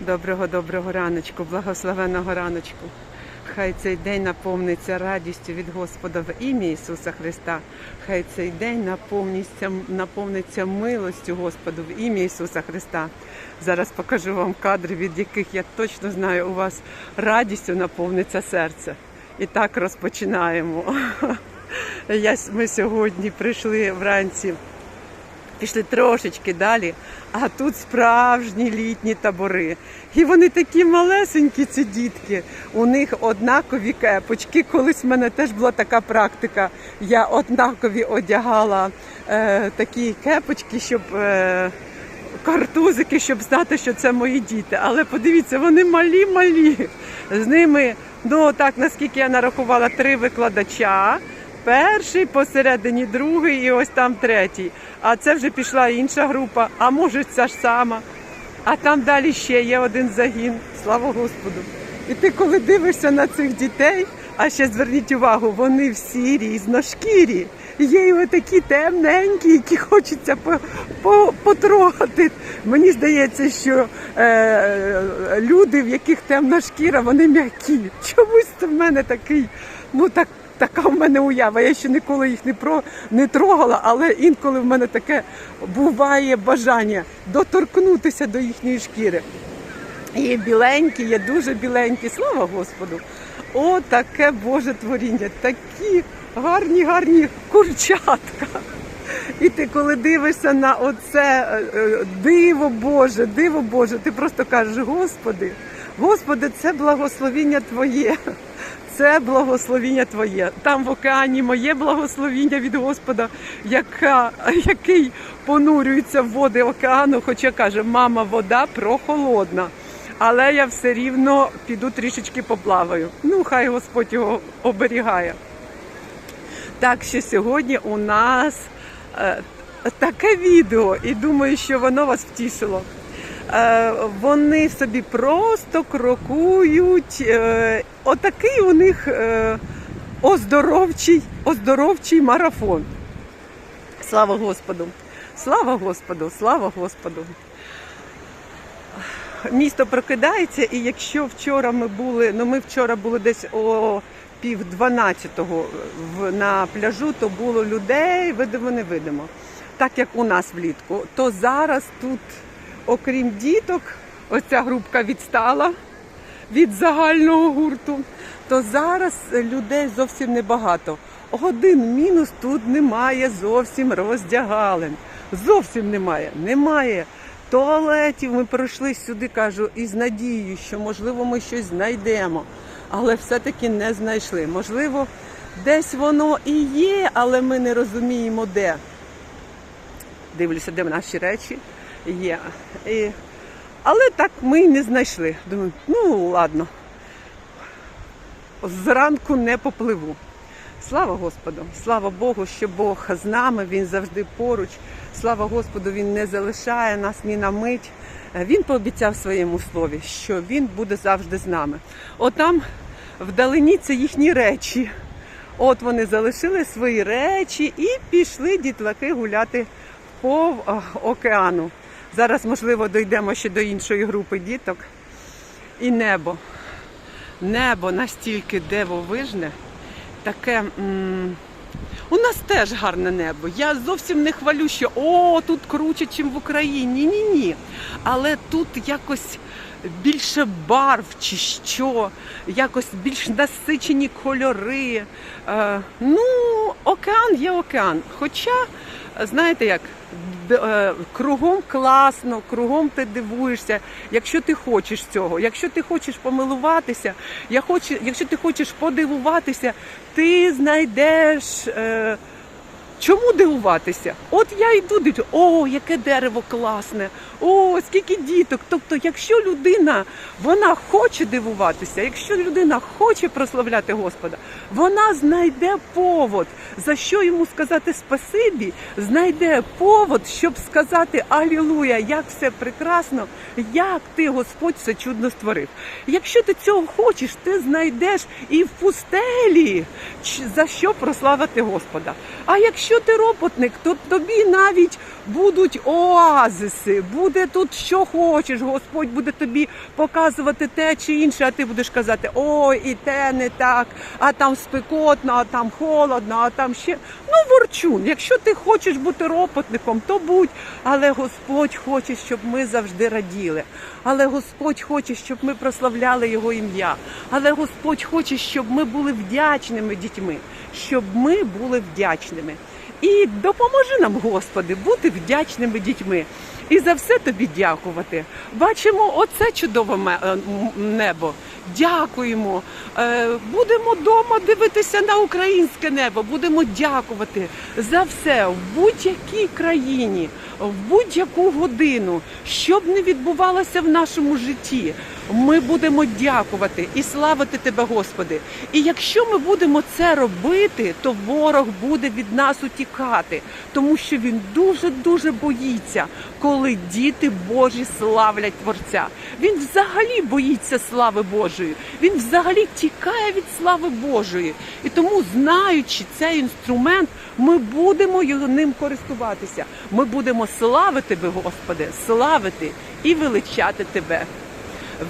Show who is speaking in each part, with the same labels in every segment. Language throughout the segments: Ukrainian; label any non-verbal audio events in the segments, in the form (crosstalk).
Speaker 1: Доброго доброго раночку, благословеного раночку. Хай цей день наповниться радістю від Господа в ім'я Ісуса Христа. Хай цей день наповниться, наповниться милостю Господу в ім'я Ісуса Христа. Зараз покажу вам кадри, від яких я точно знаю, у вас радістю наповниться серце. І так розпочинаємо. (laughs) Ми сьогодні прийшли вранці пішли трошечки далі, а тут справжні літні табори. І вони такі малесенькі, ці дітки. У них однакові кепочки. Колись в мене теж була така практика. Я однакові одягала е, такі кепочки, щоб. Е, Картузики, щоб знати, що це мої діти. Але подивіться, вони малі-малі. З ними, ну так, наскільки я нарахувала, три викладача. Перший, посередині другий і ось там третій. А це вже пішла інша група, а може ця ж сама. А там далі ще є один загін. Слава Господу. І ти коли дивишся на цих дітей, а ще зверніть увагу, вони всі різношкірі. Є і такі темненькі, які хочеться по, по, потрогати. Мені здається, що е, люди, в яких темна шкіра, вони м'які. Чомусь в мене такий, ну так. Така в мене уява. Я ще ніколи їх не про не трогала, але інколи в мене таке буває бажання доторкнутися до їхньої шкіри. Є біленькі, є дуже біленькі. Слава Господу! О, таке Боже творіння, такі гарні, гарні курчатка. І ти коли дивишся на оце е, е, диво Боже, диво Боже, ти просто кажеш, Господи, Господи, це благословіння Твоє. Це благословіння Твоє. Там в океані моє благословіння від Господа, яка, який понурюється в води океану, хоча каже, мама, вода прохолодна. Але я все рівно піду трішечки поплаваю. Ну, хай Господь його оберігає. Так що сьогодні у нас е, таке відео, і думаю, що воно вас втішило. Е, вони собі просто крокують. Е, отакий у них е, оздоровчий, оздоровчий марафон. Слава Господу! Слава Господу! Слава Господу! Місто прокидається, і якщо вчора ми були, ну ми вчора були десь о пів дванадцятого на пляжу, то було людей, видимо, невидимо. Так як у нас влітку, то зараз тут, окрім діток, оця групка відстала від загального гурту, то зараз людей зовсім небагато. Один мінус тут немає зовсім роздягалень. Зовсім немає. Немає туалетів. Ми прийшли сюди, кажу, із надією, що можливо ми щось знайдемо, але все-таки не знайшли. Можливо, десь воно і є, але ми не розуміємо де. Дивлюся, де наші речі є. І... Але так ми й не знайшли. Думаю, ну ладно. Зранку не попливу. Слава Господу! Слава Богу, що Бог з нами, Він завжди поруч. Слава Господу, Він не залишає нас ні на мить. Він пообіцяв своєму слові, що Він буде завжди з нами. Отам вдалині це їхні речі. От вони залишили свої речі і пішли дітлаки гуляти по океану. Зараз, можливо, дійдемо ще до іншої групи діток. І небо. Небо настільки дивовижне, таке. У нас теж гарне небо. Я зовсім не хвалю, що о, тут круче, ніж в Україні. Ні, ні, ні. Але тут якось більше барв чи що, якось більш насичені кольори. Е, ну, океан є океан. Хоча, знаєте як, кругом класно, кругом ти дивуєшся, якщо ти хочеш цього, якщо ти хочеш помилуватися, я хочу, якщо ти хочеш подивуватися, ти знайдеш. Е, Чому дивуватися? От я йду, дивлюся, о, яке дерево класне, о, скільки діток. Тобто, якщо людина вона хоче дивуватися, якщо людина хоче прославляти Господа, вона знайде повод, за що йому сказати спасибі, знайде повод, щоб сказати Алілуя, як все прекрасно, як ти, Господь, все чудно створив. Якщо ти цього хочеш, ти знайдеш і в пустелі за що прославити Господа. А якщо ти ропотник, то тобі навіть будуть оазиси, буде тут що хочеш. Господь буде тобі показувати те чи інше, а ти будеш казати, ой, і те не так, а там спекотно, а там холодно, а там ще. Ну, ворчун, якщо ти хочеш бути ропотником, то будь. Але Господь хоче, щоб ми завжди раділи. Але Господь хоче, щоб ми прославляли Його ім'я. Але Господь хоче, щоб ми були вдячними дітьми, щоб ми були вдячними. І допоможи нам, Господи, бути вдячними дітьми. І за все тобі дякувати. Бачимо оце чудове е, небо. Дякуємо. Е, Будемо вдома дивитися на українське небо. Будемо дякувати за все в будь-якій країні, в будь-яку годину, що б не відбувалося в нашому житті. Ми будемо дякувати і славити Тебе, Господи. І якщо ми будемо це робити, то ворог буде від нас утікати, тому що він дуже дуже боїться, коли діти Божі славлять Творця. Він взагалі боїться слави Божої. Він взагалі тікає від слави Божої. І тому, знаючи цей інструмент, ми будемо ним користуватися. Ми будемо славити Тебе, Господи, славити і величати Тебе.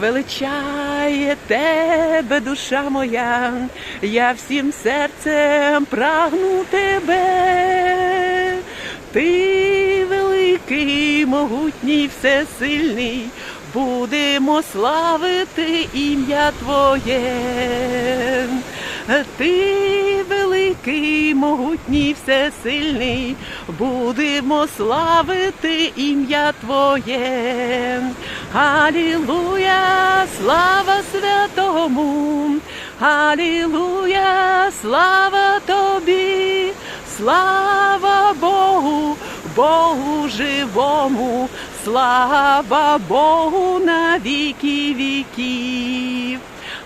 Speaker 1: Величає тебе, душа моя, я всім серцем прагну тебе. Ти великий, могутній, всесильний, будемо славити ім'я Твоє. Ти великий, могутній, всесильний, будемо славити ім'я Твоє. Алілуя, слава святому, Алілуя, слава тобі, слава Богу, Богу живому, слава Богу на віки віків.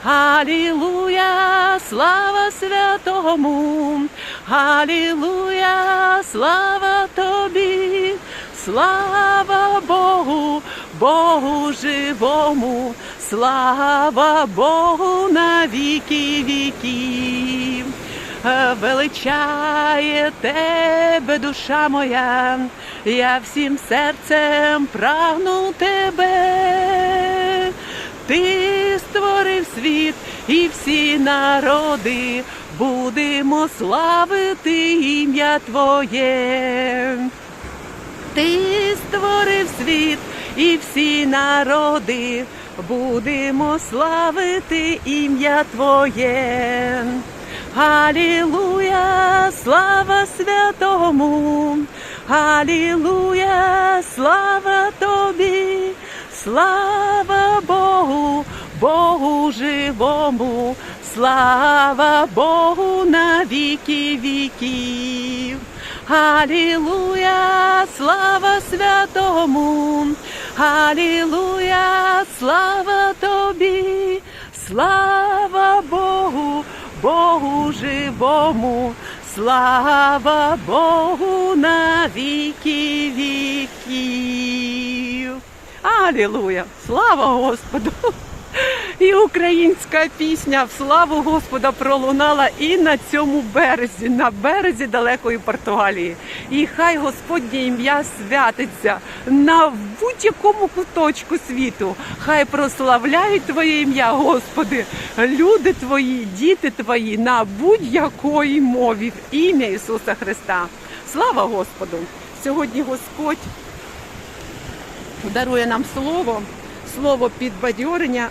Speaker 1: Алілуя, слава святому, Алілуя, слава тобі, слава Богу, Богу живому, слава Богу на віки віків. Величає тебе, душа моя, я всім серцем прагну тебе. Ти створив світ і всі народи, будемо славити ім'я Твоє. Ти створив світ і всі народи, будемо славити ім'я Твоє. Алілуя, слава святому, Алілуя, слава тобі, слава Богу, Богу живому, слава Богу на віки віків. Алілуя, слава святому, Алілуя, слава тобі, слава Богу, Богу живому, слава Богу на віки віків. Алілуя! Слава Господу! І українська пісня в славу Господа пролунала і на цьому березі, на березі далекої Португалії. І хай Господнє ім'я святиться на будь-якому куточку світу. Хай прославляють Твоє ім'я, Господи, люди Твої, діти Твої на будь-якої мові в ім'я Ісуса Христа. Слава Господу! Сьогодні Господь дарує нам слово, слово підбадьорення,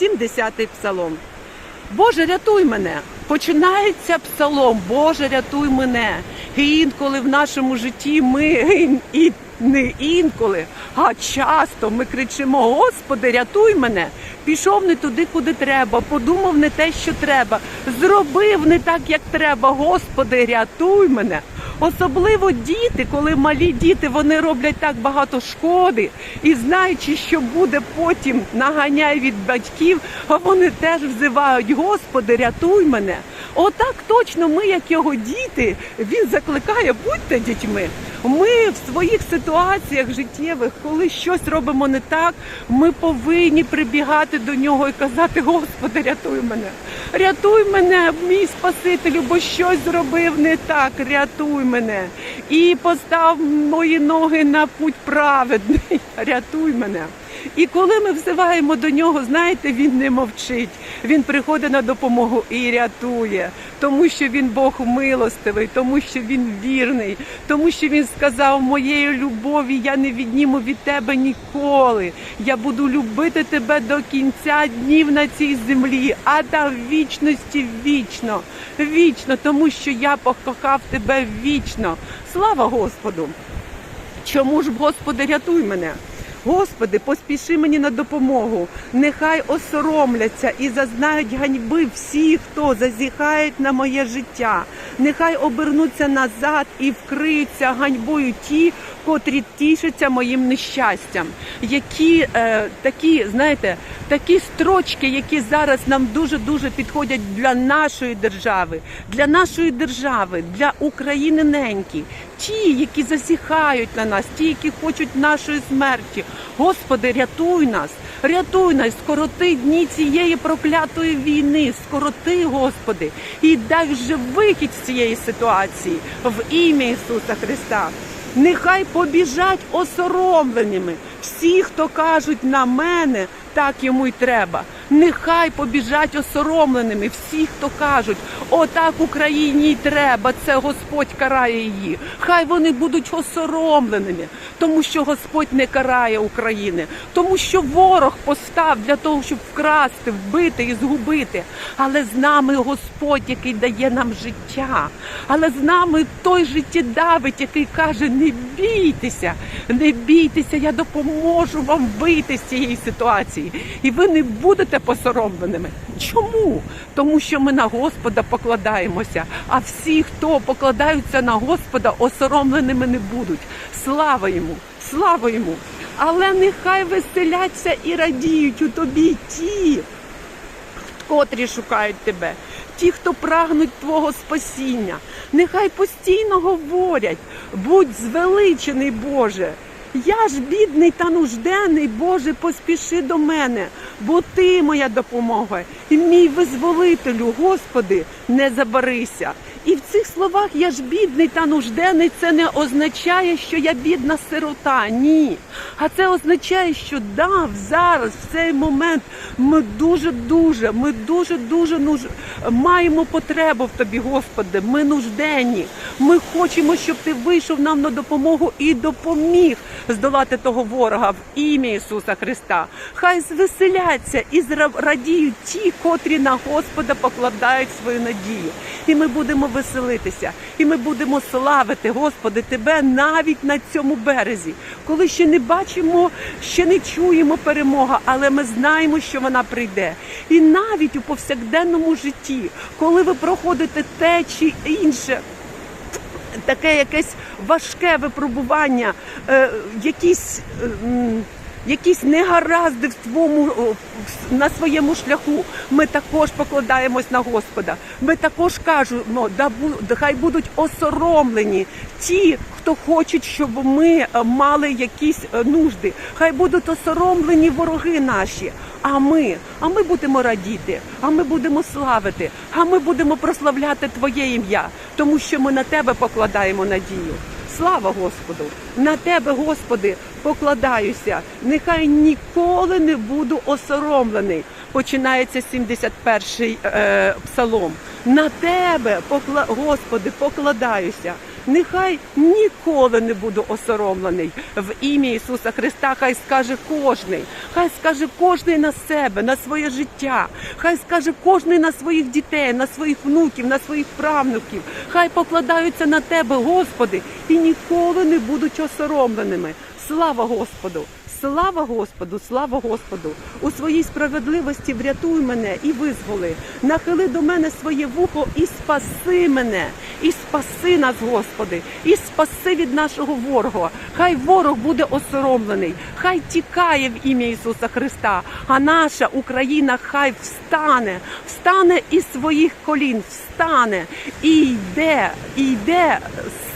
Speaker 1: 70-й псалом. Боже, рятуй мене. Починається псалом, Боже, рятуй мене. І інколи в нашому житті ми і не інколи, а часто ми кричимо: Господи, рятуй мене. Пішов не туди, куди треба, подумав не те, що треба, зробив не так, як треба. Господи, рятуй мене. Особливо діти, коли малі діти вони роблять так багато шкоди, і знаючи, що буде потім наганяй від батьків, а вони теж взивають: Господи, рятуй мене. Отак точно ми, як його діти, він закликає, будьте дітьми. Ми в своїх ситуаціях життєвих, коли щось робимо не так, ми повинні прибігати до нього і казати: Господи, рятуй мене, рятуй мене, мій Спасителю, бо щось зробив не так. Рятуй мене і постав мої ноги на путь праведний. (laughs) Рятуй мене. І коли ми взиваємо до нього, знаєте, він не мовчить. Він приходить на допомогу і рятує, тому що він Бог милостивий, тому що він вірний, тому що він сказав: моєю любові я не відніму від тебе ніколи. Я буду любити тебе до кінця днів на цій землі, а та в вічності вічно, вічно, тому що я покохав тебе вічно. Слава Господу! Чому ж, Господи, рятуй мене? Господи, поспіши мені на допомогу. Нехай осоромляться і зазнають ганьби всі, хто зазіхають на моє життя. Нехай обернуться назад і вкриються ганьбою ті, котрі тішаться моїм нещастям. Які е, такі, знаєте, такі строчки, які зараз нам дуже дуже підходять для нашої держави, для нашої держави, для України неньки. Ті, які засіхають на нас, ті, які хочуть нашої смерті. Господи, рятуй нас, рятуй нас, скороти дні цієї проклятої війни, скороти, Господи, і дай вже вихід з цієї ситуації в ім'я Ісуса Христа. Нехай побіжать осоромленими всі, хто кажуть на мене, так йому й треба. Нехай побіжать осоромленими всі, хто кажуть, отак Україні й треба, це Господь карає її. Хай вони будуть осоромленими, тому що Господь не карає України, тому що ворог постав для того, щоб вкрасти, вбити і згубити. Але з нами Господь, який дає нам життя. Але з нами той життєдавець, який каже: не бійтеся, не бійтеся, я допоможу вам вийти з цієї ситуації. І ви не будете посоромленими. Чому? Тому що ми на Господа покладаємося, а всі, хто покладаються на Господа, осоромленими не будуть. Слава йому! Слава йому! Але нехай веселяться і радіють у тобі ті, котрі шукають тебе, ті, хто прагнуть Твого спасіння. Нехай постійно говорять, будь звеличений, Боже. Я ж бідний та нужденний, Боже, поспіши до мене, бо ти моя допомога, і мій визволителю, Господи, не забарися. І в цих словах я ж бідний та нужденний, це не означає, що я бідна сирота. Ні. А це означає, що да, зараз, в цей момент, ми дуже-дуже, ми дуже-дуже нуж... маємо потребу в тобі, Господи. Ми нужденні. Ми хочемо, щоб ти вийшов нам на допомогу і допоміг здолати того ворога в ім'я Ісуса Христа. Хай звеселяться і радіють ті, котрі на Господа покладають свою надію. І ми будемо веселитися, і ми будемо славити, Господи, Тебе навіть на цьому березі, коли ще не бачимо, ще не чуємо перемога, але ми знаємо, що вона прийде. І навіть у повсякденному житті, коли ви проходите те чи інше таке якесь важке випробування, е, якісь. е, Якісь негаразди в в- на своєму шляху. Ми також покладаємось на Господа. Ми також кажемо, да бу- хай будуть осоромлені ті, хто хочуть, щоб ми е, мали якісь е, нужди. Хай будуть осоромлені вороги наші. А ми, а ми будемо радіти, а ми будемо славити, а ми будемо прославляти Твоє ім'я, тому що ми на тебе покладаємо надію. Слава Господу! На тебе, Господи, покладаюся. Нехай ніколи не буду осоромлений. Починається 71-й е, псалом. На тебе. Господи, покладаюся. Нехай ніколи не буду осоромлений в ім'я Ісуса Христа. Хай скаже кожний, хай скаже кожний на себе, на своє життя. Хай скаже кожний на своїх дітей, на своїх внуків, на своїх правнуків. Хай покладаються на тебе, Господи, і ніколи не будуть осоромленими. Слава Господу! Слава Господу, слава Господу! У своїй справедливості врятуй мене і визволи. Нахили до мене своє вухо і спаси мене, і спаси нас, Господи, і спаси від нашого ворога. Хай ворог буде осоромлений, хай тікає в ім'я Ісуса Христа. А наша Україна хай встане, встане із своїх колін, встане і йде, і йде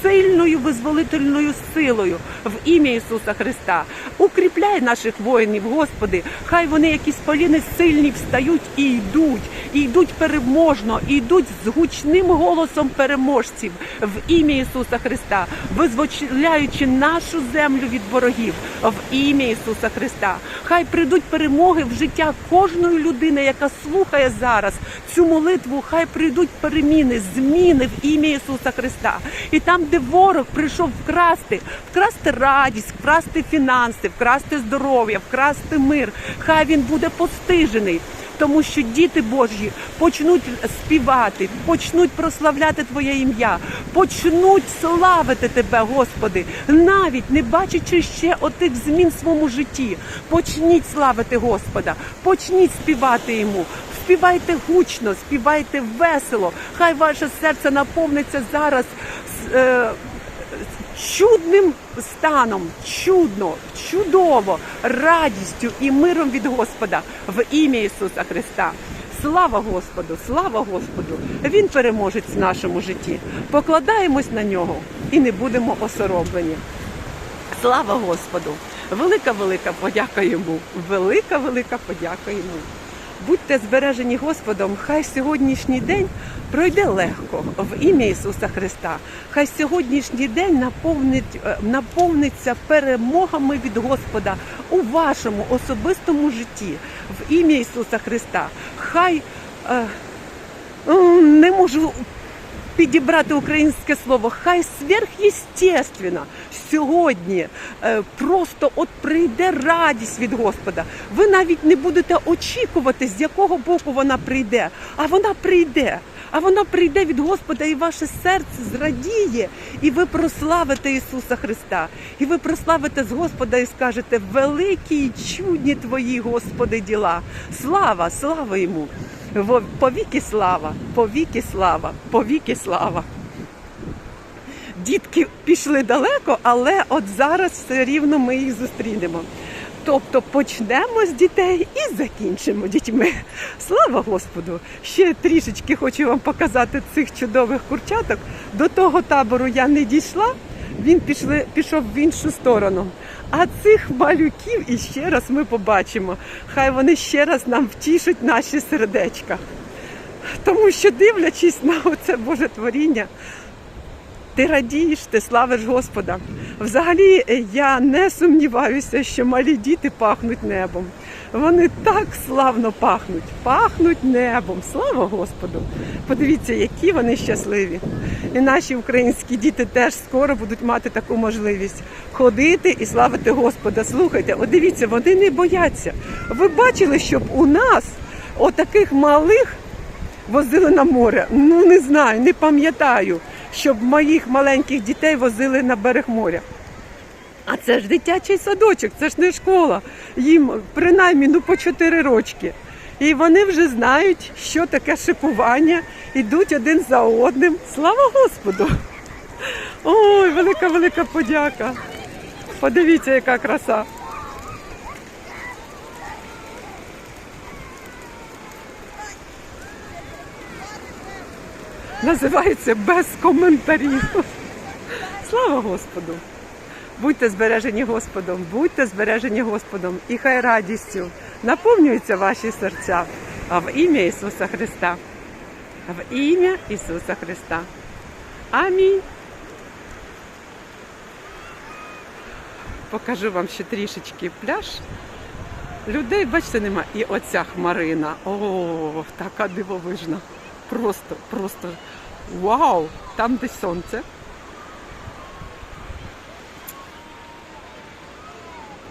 Speaker 1: сильною визволительною силою в ім'я Ісуса Христа. Укріпляй наших воїнів, Господи. Хай вони якісь поліни сильні встають і йдуть, і йдуть переможно, і йдуть з гучним голосом переможців в ім'я Ісуса Христа, визволяючи нашу землю від ворогів в ім'я Ісуса Христа. Хай прийдуть перемоги в життя кожної людини, яка слухає зараз цю молитву. Хай прийдуть переміни, зміни в ім'я Ісуса Христа. І там, де ворог прийшов вкрасти, вкрасти радість, вкрасти фінанси, вкрасти здоров'я, вкрасти мир. Хай він буде постижений. Тому що діти Божі почнуть співати, почнуть прославляти Твоє ім'я, почнуть славити Тебе, Господи, навіть не бачачи ще отих змін в своєму житті. Почніть славити Господа, почніть співати йому. Співайте гучно, співайте весело. Хай ваше серце наповниться зараз е, чудним станом, чудно, чудово, радістю і миром від Господа в ім'я Ісуса Христа. Слава Господу, слава Господу! Він переможець в нашому житті. Покладаємось на нього і не будемо осороблені. Слава Господу! Велика, велика подяка йому. Велика, велика подяка йому. Будьте збережені Господом, хай сьогоднішній день пройде легко в ім'я Ісуса Христа. Хай сьогоднішній день наповнить, е, наповниться перемогами від Господа у вашому особистому житті в ім'я Ісуса Христа. Хай е, не можу підібрати українське слово, хай сверхъестественно сьогодні е, просто от прийде радість від Господа. Ви навіть не будете очікувати, з якого боку вона прийде, а вона прийде. А вона прийде від Господа, і ваше серце зрадіє, і ви прославите Ісуса Христа. І ви прославите з Господа і скажете: великі й чудні твої, Господи, діла. Слава, слава йому! Повіки слава, повіки слава, повіки слава. Дітки пішли далеко, але от зараз все рівно ми їх зустрінемо. Тобто почнемо з дітей і закінчимо дітьми. Слава Господу! Ще трішечки хочу вам показати цих чудових курчаток. До того табору я не дійшла, він пішли, пішов в іншу сторону. А цих малюків іще раз ми побачимо. Хай вони ще раз нам втішать наші сердечка. Тому що дивлячись на оце Боже творіння, ти радієш, ти славиш Господа. Взагалі, я не сумніваюся, що малі діти пахнуть небом. Вони так славно пахнуть, пахнуть небом. Слава Господу! Подивіться, які вони щасливі. І наші українські діти теж скоро будуть мати таку можливість ходити і славити Господа. Слухайте, от дивіться, вони не бояться. Ви бачили, щоб у нас отаких малих возили на море. Ну не знаю, не пам'ятаю, щоб моїх маленьких дітей возили на берег моря. А це ж дитячий садочок, це ж не школа. Їм принаймні ну, по 4 рочки. І вони вже знають, що таке шикування, йдуть один за одним. Слава Господу! Ой, велика, велика подяка. Подивіться, яка краса. Називається без коментарів. Слава Господу! Будьте збережені Господом, будьте збережені Господом, і хай радістю наповнюються ваші серця. А в ім'я Ісуса Христа. В ім'я Ісуса Христа. Амінь. Покажу вам ще трішечки пляж. Людей, бачите, нема. І оця хмарина. О, така дивовижна. Просто, просто вау! Там де сонце.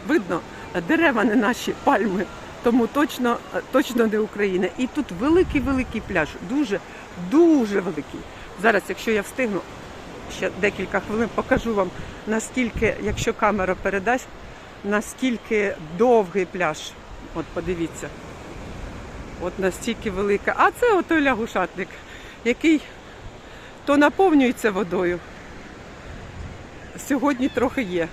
Speaker 1: Видно, дерева не наші пальми, тому точно, точно не Україна. І тут великий великий пляж, дуже, дуже великий. Зараз, якщо я встигну, ще декілька хвилин покажу вам, наскільки, якщо камера передасть, наскільки довгий пляж. От подивіться. От настільки велика. А це отой лягушатник, який то наповнюється водою. Сьогодні трохи є.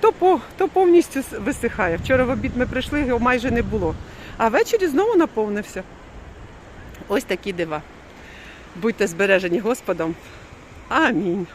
Speaker 1: То, по, то повністю висихає. Вчора в обід ми прийшли, його майже не було. А ввечері знову наповнився. Ось такі дива. Будьте збережені Господом. Амінь.